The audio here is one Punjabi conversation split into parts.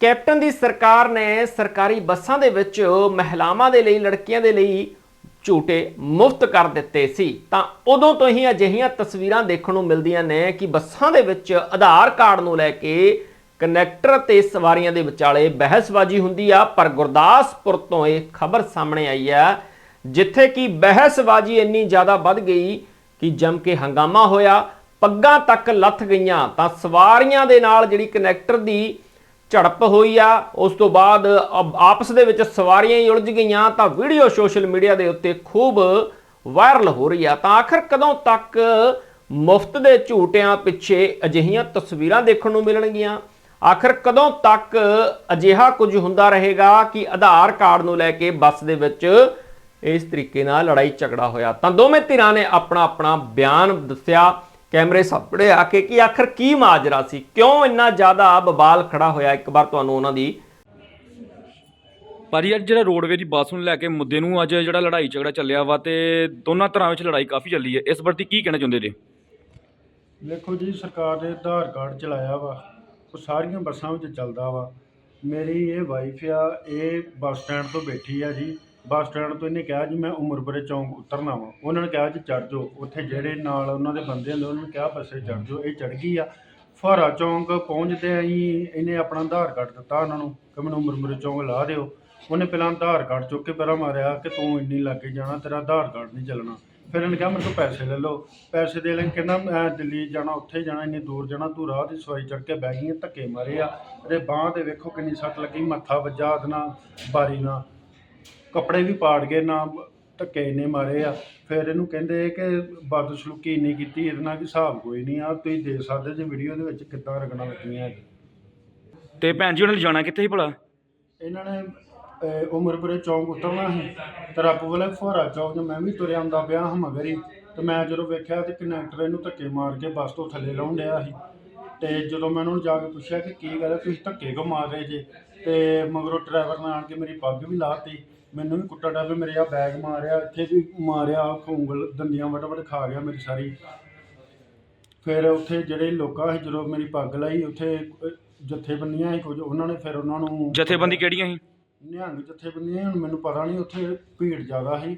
ਕੈਪਟਨ ਦੀ ਸਰਕਾਰ ਨੇ ਸਰਕਾਰੀ ਬੱਸਾਂ ਦੇ ਵਿੱਚ ਮਹਿਲਾਵਾਂ ਦੇ ਲਈ, ਲੜਕੀਆਂ ਦੇ ਲਈ ਝੂਟੇ ਮੁਫਤ ਕਰ ਦਿੱਤੇ ਸੀ। ਤਾਂ ਉਦੋਂ ਤੋਂ ਹੀ ਅਜਿਹੀਆਂ ਤਸਵੀਰਾਂ ਦੇਖਣ ਨੂੰ ਮਿਲਦੀਆਂ ਨੇ ਕਿ ਬੱਸਾਂ ਦੇ ਵਿੱਚ ਆਧਾਰ ਕਾਰਡ ਨੂੰ ਲੈ ਕੇ ਕਨੈਕਟਰ ਤੇ ਸਵਾਰੀਆਂ ਦੇ ਵਿਚਾਲੇ ਬਹਿਸਬਾਜ਼ੀ ਹੁੰਦੀ ਆ, ਪਰ ਗੁਰਦਾਸਪੁਰ ਤੋਂ ਇਹ ਖਬਰ ਸਾਹਮਣੇ ਆਈ ਆ, ਜਿੱਥੇ ਕਿ ਬਹਿਸਬਾਜ਼ੀ ਇੰਨੀ ਜ਼ਿਆਦਾ ਵੱਧ ਗਈ ਕਿ ਜੰਮ ਕੇ ਹੰਗਾਮਾ ਹੋਇਆ, ਪੱਗਾਂ ਤੱਕ ਲੱਥ ਗਈਆਂ। ਤਾਂ ਸਵਾਰੀਆਂ ਦੇ ਨਾਲ ਜਿਹੜੀ ਕਨੈਕਟਰ ਦੀ ਝੜਪ ਹੋਈ ਆ, ਉਸ ਤੋਂ ਬਾਅਦ ਆਪਸ ਦੇ ਵਿੱਚ ਸਵਾਰੀਆਂ ਹੀ ਉਲਝ ਗਈਆਂ, ਤਾਂ ਵੀਡੀਓ ਸੋਸ਼ਲ ਮੀਡੀਆ ਦੇ ਉੱਤੇ ਖੂਬ ਵਾਇਰਲ ਹੋ ਰਹੀ ਆ। ਤਾਂ ਆਖਰ ਕਦੋਂ ਤੱਕ ਮੁਫਤ ਦੇ ਝੂਟਿਆਂ ਪਿੱਛੇ ਅਜਿਹੀਆਂ ਤਸਵੀਰਾਂ ਦੇਖਣ ਨੂੰ ਮਿਲਣਗੀਆਂ? ਆਖਰ ਕਦੋਂ ਤੱਕ ਅਜਿਹਾ ਕੁਝ ਹੁੰਦਾ ਰਹੇਗਾ ਕਿ ਆਧਾਰ ਕਾਰਡ ਨੂੰ ਲੈ ਕੇ ਬੱਸ ਦੇ ਵਿੱਚ ਇਸ ਤਰੀਕੇ ਨਾਲ ਲੜਾਈ ਝਗੜਾ ਹੋਇਆ? ਤਾਂ ਦੋਵੇਂ ਧਿਰਾਂ ਨੇ ਆਪਣਾ ਆਪਣਾ ਬਿਆਨ ਦੱਸਿਆ। ਕੈਮਰੇ ਸਾਹਮਣੇ ਆ ਕੇ ਕਿ ਆਖਰ ਕੀ ਮਾਜਰਾ ਸੀ? ਕਿਉਂ ਇੰਨਾ ਜ਼ਿਆਦਾ ਬਵਾਲ ਖੜਾ ਹੋਇਆ? ਇੱਕ ਵਾਰ ਤੁਹਾਨੂੰ ਉਹਨਾਂ ਦੀ ਭਾਜੀ ਅੱਜ ਜਿਹੜਾ ਰੋਡਵੇ ਦੀ ਬੱਸ ਨੂੰ ਲੈ ਕੇ ਮੁੱਦੇ ਨੂੰ ਅੱਜ ਜਿਹੜਾ ਲੜਾਈ ਝਗੜਾ ਚੱਲਿਆ ਵਾ ਤੇ ਦੋਨਾਂ ਤਰ੍ਹਾਂ ਵਿੱਚ ਲੜਾਈ ਕਾਫੀ ਚੱਲੀ ਹੈ। ਇਸ ਪ੍ਰਤੀ ਕੀ ਕਹਿਣਾ ਚਾਹੁੰਦੇ ਜੀ? ਦੇਖੋ ਜੀ ਸਰਕਾਰ ਨੇ ਆਧਾਰ ਕਾਰਡ ਚਲਾਇਆ ਵਾ ਉਹ ਸਾਰੀਆਂ ਬੱਸਾਂ ਵਿੱਚ ਚੱਲਦਾ ਵਾ। ਮੇਰੀ ਇਹ ਵਾਈਫ ਆ ਇਹ ਬੱਸ ਸਟੈਂਡ ਤੋਂ ਬੈਠੀ ਆ ਜੀ। ਬੱਸ ਸਟੈਂਡ ਤੋਂ ਇਹਨੇ ਕਿਹਾ ਜੀ, ਮੈਂ ਉਮਰਪੁਰੇ ਚੌਂਕ ਉਤਰਨਾ ਵਾ। ਉਹਨਾਂ ਨੇ ਕਿਹਾ ਜੀ ਚੜ ਜਾਓ। ਉੱਥੇ ਜਿਹੜੇ ਨਾਲ ਉਹਨਾਂ ਦੇ ਬੰਦੇ ਹੁੰਦੇ, ਉਹਨਾਂ ਨੇ ਕਿਹਾ, ਬੱਸੇ ਚੜ ਜਾਓ, ਇਹ ਚੜ ਗਈ ਆ। ਫੁਹਾਰਾ ਚੌਂਕ ਪਹੁੰਚਦੇ ਅਸੀਂ ਇਹਨੇ ਆਪਣਾ ਆਧਾਰ ਕਾਰਡ ਦਿੱਤਾ ਉਹਨਾਂ ਨੂੰ ਕਿ ਮੈਨੂੰ ਉਮਰਪੁਰੇ ਚੌਂਕ ਲਾ ਦਿਓ। ਉਹਨੇ ਪਹਿਲਾਂ ਆਧਾਰ ਕਾਰਡ ਚੁੱਕ ਕੇ ਪਹਿਲਾਂ ਮਾਰਿਆ ਕਿ ਤੂੰ ਇੰਨੀ ਲੱਗੇ ਜਾਣਾ, ਤੇਰਾ ਆਧਾਰ ਕਾਰਡ ਨਹੀਂ ਚੱਲਣਾ। ਫਿਰ ਇਹਨੇ ਕਿਹਾ, ਮੇਰੇ ਕੋਲ ਪੈਸੇ ਲੈ ਲਓ। ਪੈਸੇ ਦੇ ਲੈ ਕਹਿੰਦਾ, ਮੈਂ ਦਿੱਲੀ ਜਾਣਾ, ਉੱਥੇ ਜਾਣਾ, ਇੰਨੀ ਦੂਰ ਜਾਣਾ, ਤੂੰ ਰਾਹ ਦੀ ਸਵਾਈ ਚੜ ਕੇ ਬਹਿ ਗਈ ਧੱਕੇ ਮਾਰੇ ਆ। ਤੇ ਬਾਂਹ ਤੇ ਵੇਖੋ ਕਿੰਨੀ ਸੱਟ ਲੱਗੀ, ਮੱਥਾ ਵੱਜਾ ਉਹਦੇ ਨਾਲ, ਬਾਰੀ ਨਾਲ। ਕੱਪੜੇ ਵੀ ਪਾੜ ਗਏ ਨਾ ਧੱਕੇ ਇੰਨੇ ਮਾਰੇ ਆ। ਫਿਰ ਇਹਨੂੰ ਕਹਿੰਦੇ ਕਿ ਬਦਸਲੂਕੀ ਇੰਨੀ ਕੀਤੀ ਇਹਦੇ ਨਾਲ ਵੀ ਹਿਸਾਬ ਕੋਈ ਨਹੀਂ ਆ। ਤੁਸੀਂ ਦੇਖ ਸਕਦੇ ਜੇ ਵੀਡੀਓ ਦੇ ਵਿੱਚ ਕਿੱਦਾਂ ਰਗਣਾ ਲੱਗੀਆਂ ਤੇ ਭੈਣ ਜੀ ਉਹਨਾਂ ਨੇ ਜਾਣਾ ਕਿੱਥੇ ਸੀ ਭਲਾ? ਇਹਨਾਂ ਨੇ ਅਹ, ਉਮਰਪੁਰੇ ਚੌਂਕ ਉਤਰਨਾ ਸੀ ਤੇ ਰੱਬ ਵਾਲੇ ਫੁਹਾਰਾ ਚੌਂਕ 'ਚ ਮੈਂ ਵੀ ਤੁਰਿਆ ਆਉਂਦਾ ਪਿਆ ਹਾਂ ਮਗਰ। ਹੀ ਤੇ ਮੈਂ ਜਦੋਂ ਵੇਖਿਆ ਤੇ ਕਨੈਕਟਰ ਇਹਨੂੰ ਧੱਕੇ ਮਾਰ ਕੇ ਬੱਸ ਤੋਂ ਥੱਲੇ ਲਾਉਣ ਡਿਆ ਸੀ। ਤੇ ਜਦੋਂ ਮੈਂ ਉਹਨਾਂ ਨੂੰ ਜਾ ਕੇ ਪੁੱਛਿਆ ਕਿ ਕੀ ਗੱਲ ਹੈ ਤੁਸੀਂ ਧੱਕੇ ਕਿਉਂ ਮਾਰ ਰਹੇ ਜੇ? ਤੇ ਮਗਰੋਂ ਡਰਾਈਵਰ ਨੇ ਆਣ ਕੇ ਮੇਰੀ ਪੱਗ ਵੀ ਲਾਤੀ। ਮੈਨੂੰ ਵੀ ਕੁੱਟਾ ਡਾਬੇ ਮੇਰੇ ਆ ਬੈਗ ਮਾਰਿਆ ਇੱਥੇ ਵੀ ਮਾਰਿਆ ਉਂਗਲ ਦੰਦੀਆਂ ਵਟ ਵਟ ਖਾ ਗਿਆ ਮੇਰੀ ਸਾਰੀ। ਫਿਰ ਉੱਥੇ ਜਿਹੜੇ ਲੋਕਾਂ ਸੀ ਜਦੋਂ ਮੇਰੀ ਪੱਗ ਲਾਈ ਉੱਥੇ ਅਹ, ਜਥੇਬੰਦੀਆਂ ਸੀ ਕੁਝ ਉਹਨਾਂ ਨੇ ਫਿਰ ਉਹਨਾਂ ਨੂੰ ਜਥੇਬੰਦੀ ਕਿਹੜੀਆਂ ਸੀ? ਨਿਹੰਗ ਜਥੇਬੰਦੀਆਂ ਹੁਣ ਮੈਨੂੰ ਪਤਾ ਨਹੀਂ ਉੱਥੇ ਭੀੜ ਜ਼ਿਆਦਾ ਸੀ।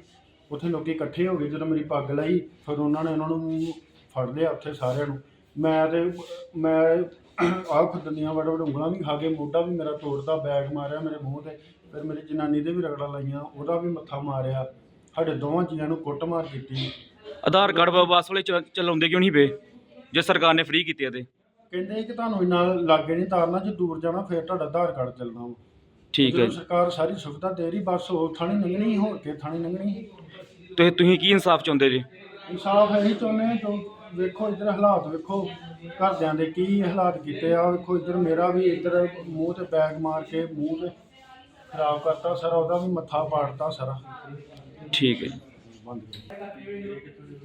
ਉੱਥੇ ਲੋਕੀ ਇਕੱਠੇ ਹੋ ਗਏ ਜਦੋਂ ਮੇਰੀ ਪੱਗ ਲਈ ਫਿਰ ਉਹਨਾਂ ਨੇ ਉਹਨਾਂ ਨੂੰ ਫੜ ਲਿਆ ਉੱਥੇ ਸਾਰਿਆਂ ਨੂੰ। ਮੈਂ ਤੇ ਮੈਂ ਆਹ ਖੁਦਨੀਆਂ ਵੜ ਵੜ ਉਂਗਲਾਂ ਵੀ ਖਾ ਕੇ ਮੋਢਾ ਵੀ ਮੇਰਾ ਤੋੜਦਾ ਬੈਗ ਮਾਰਿਆ ਮੇਰੇ ਮੂੰਹ ਤੇ। ਫਿਰ ਮੇਰੀ ਜਨਾਨੀ ਦੇ ਵੀ ਰਗੜਾ ਲਾਈਆਂ ਉਹਦਾ ਵੀ ਮੱਥਾ ਮਾਰਿਆ। ਸਾਡੇ ਦੋਵਾਂ ਜੀਆਂ ਨੂੰ ਕੁੱਟਮਾਰ ਕੀਤੀ। ਆਧਾਰ ਕਾਰਡ ਬੱਸ ਵਾਲੇ ਚ- ਚਲਾਉਂਦੇ ਕਿਉਂ ਨਹੀਂ ਪਏ? ਜੇ ਸਰਕਾਰ ਨੇ ਫ੍ਰੀ ਕੀਤੇ ਤੇ। ਕਹਿੰਦੇ ਕਿ ਤੁਹਾਨੂੰ ਇੰਨਾ ਲਾਗੇ ਨਹੀਂ ਤਾਰਨਾ ਜੇ ਦੂਰ ਜਾਣਾ ਫਿਰ ਤੁਹਾਡਾ ਆਧਾਰ ਕਾਰਡ ਚੱਲਣਾ ਵਾ। ਠੀਕ ਹੈ ਜਦੋਂ ਜੀ। ਸਰਕਾਰ ਸਾਰੀ ਸੁਵਿਧਾ ਦੇ ਰਹੀ ਬਸ ਉਹ ਥਾਣੀ ਲੰਘਣੀ ਹੋਰ ਕੇ ਥਾਣੀ ਲੰਘਣੀ ਸੀ। ਤੇ ਤੁਸੀਂ ਕੀ ਇਨਸਾਫ ਚਾਹੁੰਦੇ ਜੀ? ਇਨਸਾਫ ਇਹੀ ਚਾਹੁੰਦੇ ਹਾਂ ਜੋ ਵੇਖੋ ਇੱਧਰ ਹਾਲਾਤ ਵੇਖੋ ਘਰਦਿਆਂ ਦੇ ਕੀ ਹਾਲਾਤ ਕੀਤੇ ਆ ਵੇਖੋ ਇੱਧਰ ਮੇਰਾ ਵੀ ਇੱਧਰ ਮੂੰਹ ਤੇ ਬੈਗ ਮਾਰ ਕੇ ਮੂੰਹ ਤੇ ਖਰਾਬ ਕਰਤਾ ਸਾਰਾ ਉਹਦਾ ਵੀ ਮੱਥਾ ਪਾੜਤਾ ਸਾਰਾ। ਠੀਕ ਹੈ ਜੀ।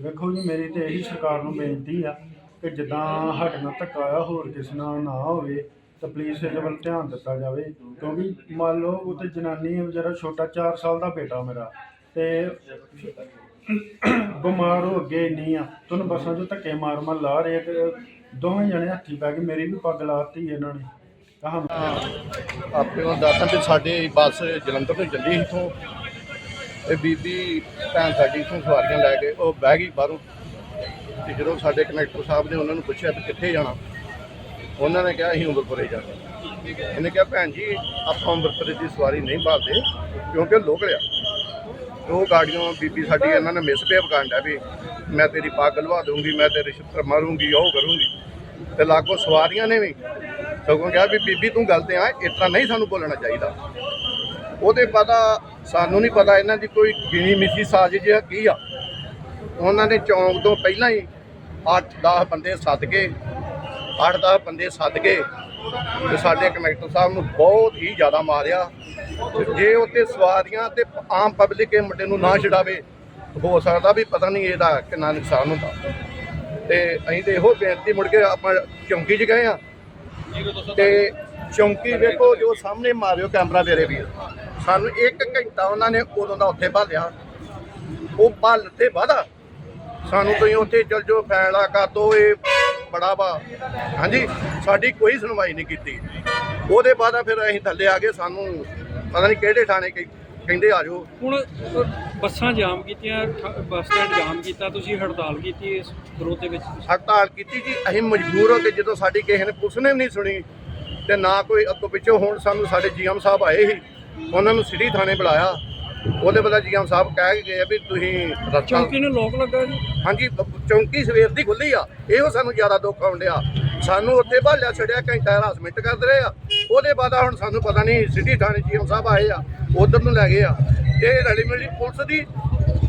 ਵੇਖੋ ਜੀ ਮੇਰੀ ਤੇ ਇਹੀ ਸਰਕਾਰ ਨੂੰ ਬੇਨਤੀ ਆ ਕਿ ਜਿੱਦਾਂ ਸਾਡੇ ਨਾਲ ਧੱਕਾ ਆ ਹੋਰ ਕਿਸੇ ਨਾਲ ਨਾ ਹੋਵੇ ਤਾਂ ਪਲੀਜ਼ ਇਹਦੇ ਵੱਲ ਧਿਆਨ ਦਿੱਤਾ ਜਾਵੇ। ਕਿਉਂਕਿ ਮੰਨ ਲਓ ਉਹ ਤੇ ਜਨਾਨੀ ਹੈ ਵਿਚਾਰਾ ਛੋਟਾ 4 ਸਾਲ ਦਾ ਬੇਟਾ ਮੇਰਾ ਤੇ ਬਿਮਾਰ ਹੋ ਅੱਗੇ ਇੰਨੀ ਆ ਤੁਹਾਨੂੰ ਬੱਸਾਂ 'ਚੋਂ ਧੱਕੇ ਮਾਰ ਮਾਰ ਲਾ ਰਹੇ ਆ ਕਿ ਦੋਵੇਂ ਜਣੇ ਹੱਥੀ ਪੈ ਕੇ ਮੇਰੀ ਵੀ ਪੱਗ ਲਾਤੀ ਇਹਨਾਂ ਨੇ। ਆਪਣੇ ਨੂੰ ਦੱਸਾਂ ਕਿ ਸਾਡੇ ਬੱਸ ਜਲੰਧਰ ਤੋਂ ਚੱਲੀ ਇਥੋਂ। ਇਹ ਬੀਬੀ, ਭੈਣ ਸਾਡੀ ਇਥੋਂ ਸਵਾਰੀਆਂ ਲੈ ਕੇ ਉਹ ਬਹਿ ਗਈ ਬਾਹਰੋਂ। ਤੇ ਜਦੋਂ ਸਾਡੇ ਕਨੈਕਟਰ ਸਾਹਿਬ ਨੇ ਉਹਨਾਂ ਨੂੰ ਪੁੱਛਿਆ ਵੀ ਕਿੱਥੇ ਜਾਣਾ, ਉਹਨਾਂ ਨੇ ਕਿਹਾ ਅਸੀਂ ਅੰਮ੍ਰਿਤਸਰੇ ਜਾਣਾ। ਇਹਨੇ ਕਿਹਾ, ਭੈਣ ਜੀ, ਆਪਾਂ ਉਮਰਪੁਰੇ ਦੀ ਸਵਾਰੀ ਨਹੀਂ ਭਾਲਦੇ, ਕਿਉਂਕਿ ਲੋਕਲ ਆ ਉਹ ਗਾੜੀਆਂ ਬੀਬੀ ਸਾਡੀ ਇਹਨਾਂ ਨੇ ਮਿਸਬਿਹੇਵ ਕਰਨ ਡਿਆ ਵੀ ਮੈਂ ਤੇਰੀ ਪੱਗ ਲਵਾ ਦੂੰਗੀ ਮੈਂ ਤੇਰੇ ਛਿੱਤਰ ਮਾਰੂੰਗੀ, ਉਹ ਕਰੂੰਗੀ। ਤੇ ਲਾਗੋ ਸਵਾਰੀਆਂ ਨੇ ਵੀ ਸਗੋਂ ਕਿਹਾ ਵੀ ਬੀਬੀ ਤੂੰ ਗਲਤ ਆ, ਇਸ ਨਹੀਂ ਸਾਨੂੰ ਬੋਲਣਾ ਚਾਹੀਦਾ। ਉਹਦੇ ਪਤਾ ਸਾਨੂੰ ਨਹੀਂ ਪਤਾ ਇਹਨਾਂ ਦੀ ਕੋਈ ਗਿਣੀ ਮਿੱਥੀ ਸਾਜ਼ਿਸ਼ ਆ, ਕੀ ਆ। ਉਹਨਾਂ ਨੇ ਚੌਂਕ ਤੋਂ ਪਹਿਲਾਂ ਹੀ 8-10 ਬੰਦੇ ਸੱਦ ਕੇ 8-10 ਬੰਦੇ ਸੱਦ ਕੇ ਤੇ ਸਾਡੇ ਕਨੈਕਟਰ ਸਾਹਿਬ ਨੂੰ ਬਹੁਤ ਹੀ ਜ਼ਿਆਦਾ ਮਾਰਿਆ। ਤੇ ਜੇ ਉੱਤੇ ਸਵਾਰੀਆਂ ਤੇ ਆਮ ਪਬਲਿਕ ਇਹ ਮੁੰਡੇ ਨੂੰ ਨਾ ਛਡਾਵੇ, ਹੋ ਸਕਦਾ ਵੀ ਪਤਾ ਨਹੀਂ ਇਹਦਾ ਕਿੰਨਾ ਨੁਕਸਾਨ ਹੁੰਦਾ। ਤੇ ਅਸੀਂ ਤੇ ਇਹੋ ਬੇਨਤੀ ਮੁੜ ਕੇ ਆਪਾਂ ਚੌਂਕੀ 'ਚ ਗਏ ਆ। ਤੇ ਚੌਂਕੀ ਵੇਖੋ, ਜੋ ਸਾਹਮਣੇ ਮਾਰਿਓ ਕੈਮਰਾ ਮੇਰੇ ਵੀਰ। ਸਾਨੂੰ 1 ਘੰਟਾ ਉਹਨਾਂ ਨੇ ਉਦੋਂ ਦਾ ਉੱਥੇ ਭਾਲਿਆ। ਉਹ ਭੱਲ ਤੇ ਵਾਦਾ ਸਾਨੂੰ ਤੁਸੀਂ ਉੱਥੇ ਚਲ ਜਾਓ ਫੈਲਾ ਕਾ ਤੋ ਇਹ ਬੜਾ ਵਾ। ਹਾਂਜੀ, ਸਾਡੀ ਕੋਈ ਸੁਣਵਾਈ ਨਹੀਂ ਕੀਤੀ। ਉਹਦੇ ਬਾਅਦ ਫਿਰ ਅਸੀਂ ਥੱਲੇ ਆ ਗਏ, ਸਾਨੂੰ ਪਤਾ ਨਹੀਂ ਕਿਹੜੇ ਥਾਣੇ ਕਹਿ- ਕਹਿੰਦੇ ਆ ਜਾਓ। ਹੁਣ ਬੱਸਾਂ ਜਾਮ ਕੀਤੀਆਂ ਠ- ਬੱਸ ਸਟੈਂਡ ਜਾਮ ਕੀਤਾ ਤੁਸੀਂ ਹੜਤਾਲ ਕੀਤੀ ਇਸ ਵਿਰੋਧ ਦੇ ਵਿੱਚ? ਹੜਤਾਲ ਕੀਤੀ ਜੀ ਅਸੀਂ ਮਜਬੂਰ ਹੋ ਕੇ ਜਦੋਂ ਸਾਡੀ ਕਿਸੇ ਨੇ ਨੇ ਵੀ ਨਹੀਂ ਸੁਣੀ ਤੇ ਨਾ ਕੋਈ ਅੱਗੋਂ ਪਿੱਛੋਂ ਹੁਣ ਸਾਨੂੰ ਸਾਡੇ ਜੀਐਮ ਸਾਹਿਬ ਆਏ ਸੀ ਉਹਨਾਂ ਨੂੰ ਸਿਟੀ ਥਾਣੇ ਬੁਲਾਇਆ। ਉਹਦੇ ਬਦਲੇ ਜੀਐਮ ਸਾਹਿਬ ਕਹਿ ਕੇ ਗਏ ਵੀ ਤੁਸੀਂ ਰਸਤਾ ਚੌਂਕੀ ਨੂੰ ਲੋਕ ਲੱਗਾ ਜੀ? ਹਾਂਜੀ ਬ- ਚੌਂਕੀ ਸਵੇਰ ਦੀ ਖੁੱਲੀ ਆ ਇਹੋ ਸਾਨੂੰ ਜ਼ਿਆਦਾ ਦੁੱਖ ਆਉਂਦਿਆ ਸਾਨੂੰ ਉੱਥੇ ਭਾਲਿਆ ਛੜਿਆ ਘੰਟਾ ਹਰਾਸਮੈਂਟ ਕਰਦੇ ਰਹੇ ਆ। ਉਹਦੇ ਬਾਅਦ ਹੁਣ ਸਾਨੂੰ ਪਤਾ ਨਹੀਂ ਸਿਟੀ ਥਾਣੇ ਜੀਐਮ ਸਾਹਿਬ ਆਏ ਆ ਉਧਰ ਨੂੰ ਲੈ ਗਏ ਆ। ਇਹ ਰਲੀ ਮਿਲੀ ਪੁਲਿਸ ਦੀ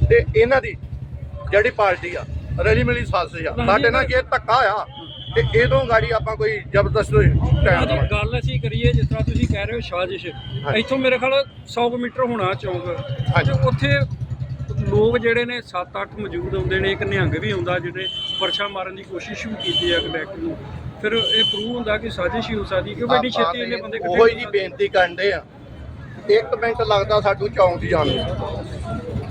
ਤੇ ਇਹਨਾਂ ਦੀ ਜਿਹੜੀ ਪਾਰਟੀ ਆ ਰਲੀ ਮਿਲੀ ਸਾਜ਼ਿਸ਼ ਆ। ਸਾਡੇ ਨਾਲ ਜੇ ਧੱਕਾ ਆ ਤੇ ਇਹਦੋਂ ਗਾੜੀ ਆਪਾਂ ਕੋਈ ਜ਼ਬਰਦਸਤ ਟਾਈਮ ਅੱਜ ਗੱਲ ਅਸੀਂ ਕਰੀਏ ਜਿਸ ਤਰ੍ਹਾਂ ਤੁਸੀਂ ਕਹਿ ਰਹੇ ਹੋ ਸਾਜ਼ਿਸ਼ ਇੱਥੋਂ ਮੇਰੇ ਖਿਆਲ 100 ਕੁ ਮੀਟਰ ਹੋਣਾ ਚੌਂਕ। ਤੇ ਉੱਥੇ ਲੋਕ ਜਿਹੜੇ ਨੇ 7-8 ਮੌਜੂਦ ਹੁੰਦੇ ਨੇ ਇੱਕ ਨਿਹੰਗ ਵੀ ਹੁੰਦਾ ਜਿਹਨੇ ਪਰਛਾ ਮਾਰਨ ਦੀ ਕੋਸ਼ਿਸ਼ ਵੀ ਕੀਤੀ ਹੈ ਕੰਡਕਟਰ ਨੂੰ। ਫਿਰ ਇਹ ਪ੍ਰੂਵ ਹੁੰਦਾ ਕਿ ਸਾਜ਼ਿਸ਼ ਹੀ ਹੋ ਸਕਦੀ ਕਿ ਬੜੀ ਛੇਤੀ ਇਹਨੇ ਬੰਦੇ ਉਹੋ ਹੀ ਜੀ ਬੇਨਤੀ ਕਰਦੇ ਆ ਇੱਕ ਮਿੰਟ ਲੱਗਦਾ ਸਾਡੂ ਚੌਂਕ ਜਾਣ ਨੂੰ।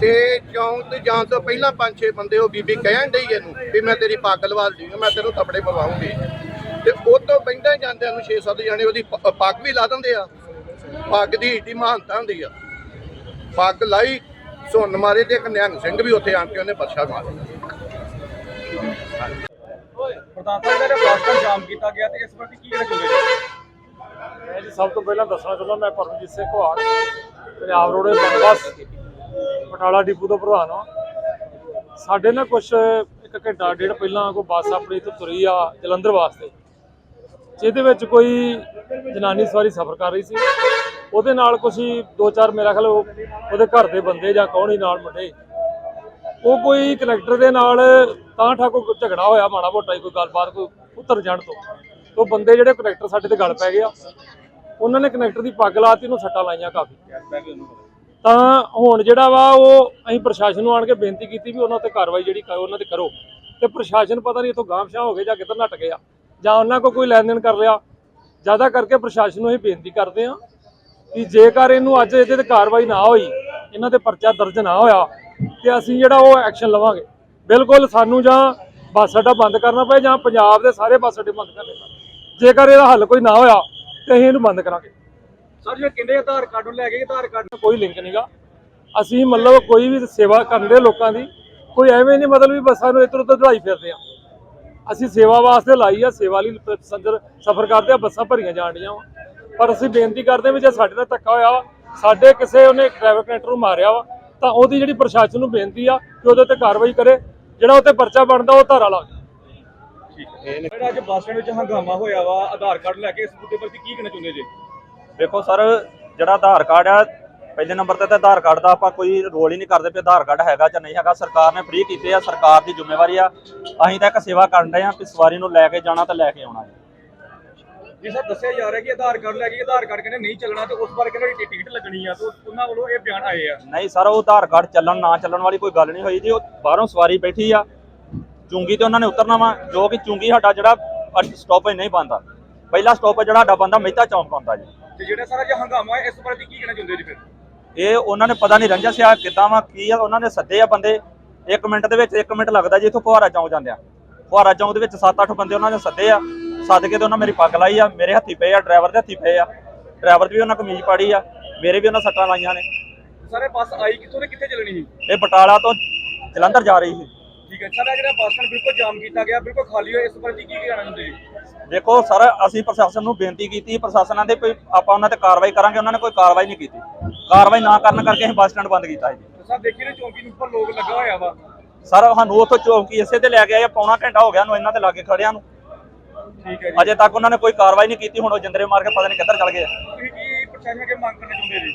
ਤੇ ਚੌਂਕ ਤੇ ਜਾਣ ਤੋਂ ਪਹਿਲਾਂ ਪੰਜ ਛੇ ਬੰਦੇ ਉਹ ਬੀਬੀ ਕਹਿਣ ਡਈ ਇਹਨੂੰ ਵੀ ਮੈਂ ਤੇਰੀ ਪੱਗ ਲਵਾ ਲਈ ਮੈਂ ਤੈਨੂੰ ਥੱਪੜੇ ਪਵਾਉਂਗੀ। ਤੇ ਉਹ ਤੋਂ ਬੈਂਦਾ ਜਾਂਦਿਆਂ ਨੂੰ 6-7 ਜਣੇ ਉਹਦੀ ਪੱਗ ਵੀ ਲਾ ਦਿੰਦੇ ਆ। ਪੱਗ ਦੀ ਏਡੀ ਮਹਾਨਤਾ ਹੁੰਦੀ ਆ। ਪੱਗ ਲਾਈ ਸੁੰਨ ਮਾਰੇ ਤੇ ਇੱਕ ਨਿਹੰਗ ਸਿੰਘ ਵੀ ਉੱਥੇ ਆਣ ਕੇ ਉਹਨੇ ਬੱਚਾ ਮਾਰਿਆ। ਪ੍ਰਧਾਨ ਸਾਹਿਬ ਜਿਹੜਾ ਬੱਸ ਜਾਮ ਕੀਤਾ ਗਿਆ ਤੇ ਇਸ ਬਾਰੇ ਕੀ ਕਹਿਣਾ ਚਾਹੁੰਦੇ ਮੈਂ ਜੀ ਸਭ ਤੋਂ ਪਹਿਲਾਂ ਦੱਸਣਾ ਚਾਹੁੰਦਾ ਮੈਂ ਪਰਮਜੀਤ ਸਿੰਘ ਘੋਹਾਰ ਪੰਜਾਬ ਰੋਡ ਦੇ ਬੱਸ ਬਟਾਲਾ ਡਿਪੂ ਤੋਂ ਪ੍ਰਧਾਨ ਹਾਂ। ਸਾਡੇ ਨਾਲ ਕੁਝ ਇੱਕ ਘੰਟਾ, ਡੇਢ ਪਹਿਲਾਂ ਕੋਈ ਬੱਸ ਆਪਣੀ ਤੋਂ ਤੁਰੀ ਆ ਜਲੰਧਰ ਵਾਸਤੇ, ਜਿਹਦੇ ਵਿੱਚ ਕੋਈ ਜਨਾਨੀ ਸਵਾਰੀ ਸਫ਼ਰ ਕਰ ਰਹੀ ਸੀ। ਉਹਦੇ ਨਾਲ ਕੁਝ ਦੋ ਚਾਰ ਮੇਰਾ ਖਿਆਲ ਉਹ- ਉਹਦੇ ਘਰ ਦੇ ਬੰਦੇ ਜਾਂ ਕੌਣ ਹੀ ਨਾਲ ਮੁੰਡੇ। ਉਹ ਕੋਈ ਕਨੈਕਟਰ ਦੇ ਨਾਲ ਤਾਂ ਠਾਕੋ ਕੋਈ ਝਗੜਾ ਹੋਇਆ, ਮਾੜਾ ਮੋਟਾ ਹੀ ਕੋਈ ਗੱਲਬਾਤ, ਕੋਈ ਉਤਰ ਜਾਣ ਤੋਂ। ਉਹ ਬੰਦੇ ਜਿਹੜੇ ਕਨੈਕਟਰ ਸਾਡੇ ਤੇ ਗੱਲ ਪੈ ਗਿਆ ਉਹਨਾਂ ਨੇ ਕਨੈਕਟਰ ਦੀ ਪੱਗ ਲਾਤੀ, ਉਹਨੂੰ ਸੱਟਾਂ ਲਾਈਆਂ ਕਾਫੀ। ਤਾਂ ਹੁਣ ਜਿਹੜਾ ਵਾ ਉਹ ਅਸੀਂ ਪ੍ਰਸ਼ਾਸਨ ਨੂੰ ਆਣ ਕੇ ਬੇਨਤੀ ਕੀਤੀ ਵੀ ਉਹਨਾਂ ਤੇ ਕਾਰਵਾਈ ਜਿਹੜੀ ਕਰੋ ਉਹਨਾਂ ਤੇ ਕਰੋ। ਤੇ ਪ੍ਰਸ਼ਾਸਨ ਪਤਾ ਨਹੀਂ ਇਥੋਂ ਗਾਂਵਸ਼ਾ ਹੋ ਗਏ ਜਾਂ ਕਿੱਧਰ ਨੱਟ ਗਿਆ ਜਾਂ ਉਹਨਾਂ ਕੋ ਕੋਈ ਲੈਣ ਦੇਣ ਕਰ ਲਿਆ। ਜ਼ਿਆਦਾ ਕਰਕੇ ਪ੍ਰਸ਼ਾਸਨ ਨੂੰ ਅਸੀਂ ਬੇਨਤੀ ਕਰਦੇ ਹਾਂ ਕਿ ਜੇਕਰ ਇਹਨੂੰ ਅੱਜ ਇਹਦੇ ਤੇ ਕਾਰਵਾਈ ਨਾ ਹੋਈ, ਇਹਨਾਂ ਤੇ ਪਰਚਾ ਦਰਜ ਨਾ ਹੋਇਆ, ਤੇ ਅਸੀਂ ਜਿਹੜਾ ਉਹ ਐਕਸ਼ਨ ਲਵਾਂਗੇ। ਬਿਲਕੁਲ ਸਾਨੂੰ ਜਾਂ ਬੱਸ ਅੱਡਾ ਬੰਦ ਕਰਨਾ ਪਏ ਜਾਂ ਪੰਜਾਬ ਦੇ ਸਾਰੇ ਬੱਸ ਅੱਡੇ ਬੰਦ ਕਰਨੇ ਪੈਣ ਜੇਕਰ ਇਹਦਾ ਹੱਲ ਕੋਈ ਨਾ ਹੋਇਆ ਤੇ ਅਸੀਂ ਇਹਨੂੰ ਬੰਦ ਕਰਾਂਗੇ। ਸਰ ਜੇ ਕਹਿੰਦੇ ਆਧਾਰ ਕਾਰਡ ਨੂੰ ਲੈ ਕੇ ਆਧਾਰ ਕਾਰਡ ਨਾਲ ਕੋਈ ਲਿੰਕ ਨਹੀਂਗਾ ਅਸੀਂ ਮਤਲਬ ਕੋਈ ਵੀ ਸੇਵਾ ਕਰਨ ਦੇ ਲੋਕਾਂ ਦੀ ਕੋਈ ਐਵੇਂ ਨਹੀਂ ਮਤਲਬ ਵੀ ਬੱਸਾਂ ਨੂੰ ਇੱਧਰ ਉੱਧਰ ਦੜਾਈ ਫਿਰਦੇ ਆ। ਅਸੀਂ ਸੇਵਾ ਵਾਸਤੇ ਲਾਈ ਆ ਸੇਵਾ ਲਈ ਸੰਦਰ ਸਫ਼ਰ ਕਰਦੇ ਆ ਬੱਸਾਂ ਭਰੀਆਂ ਜਾਣੀਆਂ ਵਾ। ਪਰ ਅਸੀਂ ਬੇਨਤੀ ਕਰਦੇ ਵੀ ਜੇ ਸਾਡੇ ਨਾਲ ਧੱਕਾ ਹੋਇਆ ਵਾ ਸਾਡੇ ਕਿਸੇ ਉਹਨੇ ਡਰਾਈਵਰ ਕਨੈਕਟਰ ਨੂੰ ਮਾਰਿਆ ਵਾ ਤਾਂ ਉਹਦੀ ਜਿਹੜੀ ਪ੍ਰਸ਼ਾਸਨ ਨੂੰ ਬੇਨਤੀ ਆ ਕਿ ਉਹਦੇ ਤੇ ਕਾਰਵਾਈ ਕਰੇ ਜਿਹੜਾ ਉੱਤੇ ਪਰਚਾ ਬਣਦਾ ਉਹ ਧਾਰਾ ਲਾ ਜਿਹੜਾ ਅੱਜ ਬੱਸ ਸਟੈਂਡ ਵਿੱਚ ਹੰਗਾਮਾ ਹੋਇਆ ਵਾ ਆਧਾਰ ਕਾਰਡ ਲੈ ਕੇ ਇਸ ਮੁੱਦੇ ਪ੍ਰਤੀ ਕੀ ਕਹਿਣਾ ਚਾਹੁੰਦੇ ਜੀ? ਵੇਖੋ ਸਰ ਜਿਹੜਾ ਆਧਾਰ ਕਾਰਡ ਆ ਪਹਿਲੇ ਨੰਬਰ ਤੇ ਤਾਂ ਆਧਾਰ ਕਾਰਡ ਦਾ ਆਪਾਂ ਕੋਈ ਰੋਲ ਹੀ ਨਹੀਂ ਕਰਦੇ ਵੀ ਆਧਾਰ ਕਾਰਡ ਹੈਗਾ ਜਾਂ ਨਹੀਂ ਹੈਗਾ। ਸਰਕਾਰ ਨੇ ਫ੍ਰੀ ਕੀਤੇ ਆ ਸਰਕਾਰ ਦੀ ਜ਼ਿੰਮੇਵਾਰੀ ਆ। ਅਸੀਂ ਤਾਂ ਇੱਕ ਸੇਵਾ ਕਰਨ ਰਹੇ ਆ ਕਿ ਸਵਾਰੀ ਨੂੰ ਲੈ ਕੇ ਜਾਣਾ ਤੇ ਲੈ ਕੇ ਆਉਣਾ ਜੀ। ਜੀ ਸਰ ਦੱਸਿਆ ਜਾ ਰਿਹਾ ਕਿ ਆਧਾਰ ਕਾਰਡ ਲੈ ਕੇ ਆਧਾਰ ਕਾਰਡ ਕਹਿੰਦੇ ਨਹੀਂ ਚੱਲਣਾ ਤੇ ਉਸ ਬਾਰੇ ਕਹਿੰਦੇ ਟਿਕਟ ਲੱਗਣੀ ਆ ਤੇ ਉਹਨਾਂ ਵੱਲੋਂ ਇਹ ਬਿਆਨ ਆਏ ਆ। ਨਹੀਂ ਸਰ ਉਹ ਆਧਾਰ ਕਾਰਡ ਚੱਲਣ ਨਾ ਚੱਲਣ ਵਾਲੀ ਕੋਈ ਗੱਲ ਨਹੀਂ ਹੋਈ ਜੀ। ਉਹ ਬਾਹਰੋਂ ਸਵਾਰੀ ਬੈਠੀ ਆ। ਚੁੰਗੀ ਤੇ ਉਹਨਾਂ ਨੇ ਉਤਰਨਾ ਵਾ ਜੋ ਕਿ ਚੁੰਗੀ ਸਾਡਾ ਜਿਹੜਾ ਸਟਾਪੇਜ ਨਹੀਂ ਬੰਦਾ। ਪਹਿਲਾ ਸਟਾਪੇਜ ਜਿਹੜਾ ਸਾਡਾ ਬੰਦਾ ਮਹਿਤਾ ਚੌਂਕ ਬੰਦਾ ਜੀ। ਤੇ ਜਿਹੜਾ ਸਾਰਾ ਜੇ ਹੰਗਾਮਾ ਹੈ ਇਸ ਬਾਰੇ ਕੀ ਕਹਿਣਾ ਚਾਹੁੰਦੇ ਜੀ ਫਿਰ? ਇਹ ਉਹਨਾਂ ਨੇ ਪਤਾ ਨਹੀਂ ਰੰਜਿਸ਼ ਆ ਕਿੱਦਾਂ ਵਾ ਕੀ ਆ ਉਹਨਾਂ ਨੇ ਸੱਦੇ ਆ ਬੰਦੇ। 1 ਮਿੰਟ ਦੇ ਵਿੱਚ 1 ਮਿੰਟ ਲੱਗਦਾ ਜੀ ਇੱਥੋਂ ਫੁਹਾਰਾ ਚੌਂਕ ਜਾਂਦੇ ਆ ਫੁਹਾਰਾ ਚੌਂਕ ਦੇ ਵਿੱਚ 7-8 ਬੰਦੇ ਉਹਨਾਂ ਨੇ ਸੱਦੇ ਆ। ਸੱਦ ਕੇ ਤੇ ਉਹਨਾਂ ਮੇਰੀ ਪੱਗ ਲਾਈ ਆ ਮੇਰੇ ਹੱਥੀ ਪਏ ਆ ਡਰਾਈਵਰ ਦੇ ਹੱਥੀ ਪਏ ਆ। ਡਰਾਈਵਰ ਵੀ ਉਹਨਾਂ ਕਮੀਜ਼ ਪਾੜੀ ਆ ਮੇਰੇ ਵੀ ਉਹਨਾਂ ਸੱਟਾਂ ਲਾਈਆਂ ਨੇ। ਸਾਰੇ ਬੱਸ ਆਈ ਕਿੱਥੋਂ ਤੇ ਕਿੱਥੇ ਚੱਲਣੀ ਸੀ? ਇਹ ਬਟਾਲਾ ਤੋਂ ਜਲੰਧਰ ਜਾ ਰਹੀ ਸੀ। ਠੀਕ ਹੈ ਸਰ ਜਿਹੜਾ ਬੱਸ ਸਟੈਂਡ ਬਿਲਕੁਲ ਜਾਮ ਕੀਤਾ ਗਿਆ ਬਿਲਕੁਲ ਖਾਲੀ ਹੋਇਆ ਇਸ ਬਾਰੇ ਕੀ ਕਹਿਣਾ ਚਾਹੁੰਦੇ ਦੇਖੋ ਸਰ ਅਸੀਂ ਪ੍ਰਸ਼ਾਸਨ ਨੂੰ ਬੇਨਤੀ ਕੀਤੀ ਪ੍ਰਸ਼ਾਸਨਾਂ ਦੇ ਕੋਈ ਆਪਾਂ ਉਹਨਾਂ ਤੇ ਕਾਰਵਾਈ ਕਰਾਂਗੇ ਉਹਨਾਂ ਨੇ ਕੋਈ ਕਾਰਵਾਈ ਨਹੀਂ ਕੀਤੀ। ਕਾਰਵਾਈ ਨਾ ਕਰਨ ਕਰਕੇ ਅਸੀਂ ਬੱਸ ਸਟੈਂਡ ਬੰਦ ਕੀਤਾ ਜੀ। ਸਰ ਦੇਖੀ ਨੇ ਚੌਂਕੀ ਦੇ ਉੱਪਰ ਲੋਕ ਲੱਗਾ ਹੋਇਆ ਵਾ। ਸਰ ਸਾਨੂੰ ਉੱਥੋਂ ਚੌਂਕੀ ਇਸੇ ਤੇ ਲੈ ਕੇ ਆਏ ਪੌਣਾ ਘੰਟਾ ਹੋ ਗਿਆ ਨੂੰ ਇਹਨਾਂ ਤੇ ਲਾਗੇ ਖੜਿਆਂ ਨੂੰ। ਅਜੇ ਤੱਕ ਉਹਨਾਂ ਨੇ ਕੋਈ ਕਾਰਵਾਈ ਨਹੀਂ ਕੀਤੀ ਹੁਣ ਉਹ ਜਿੰਦਰੇ ਮਾਰ ਕੇ ਪਤਾ ਨਹੀਂ ਕਿੱਧਰ ਚਲ ਗਏ ਆ। ਤੁਸੀਂ ਕੀ ਪ੍ਰਸ਼ਾਸਨ ਅੱਗੇ ਮੰਗ ਕਰਨਾ ਚਾਹੁੰਦੇ ਜੀ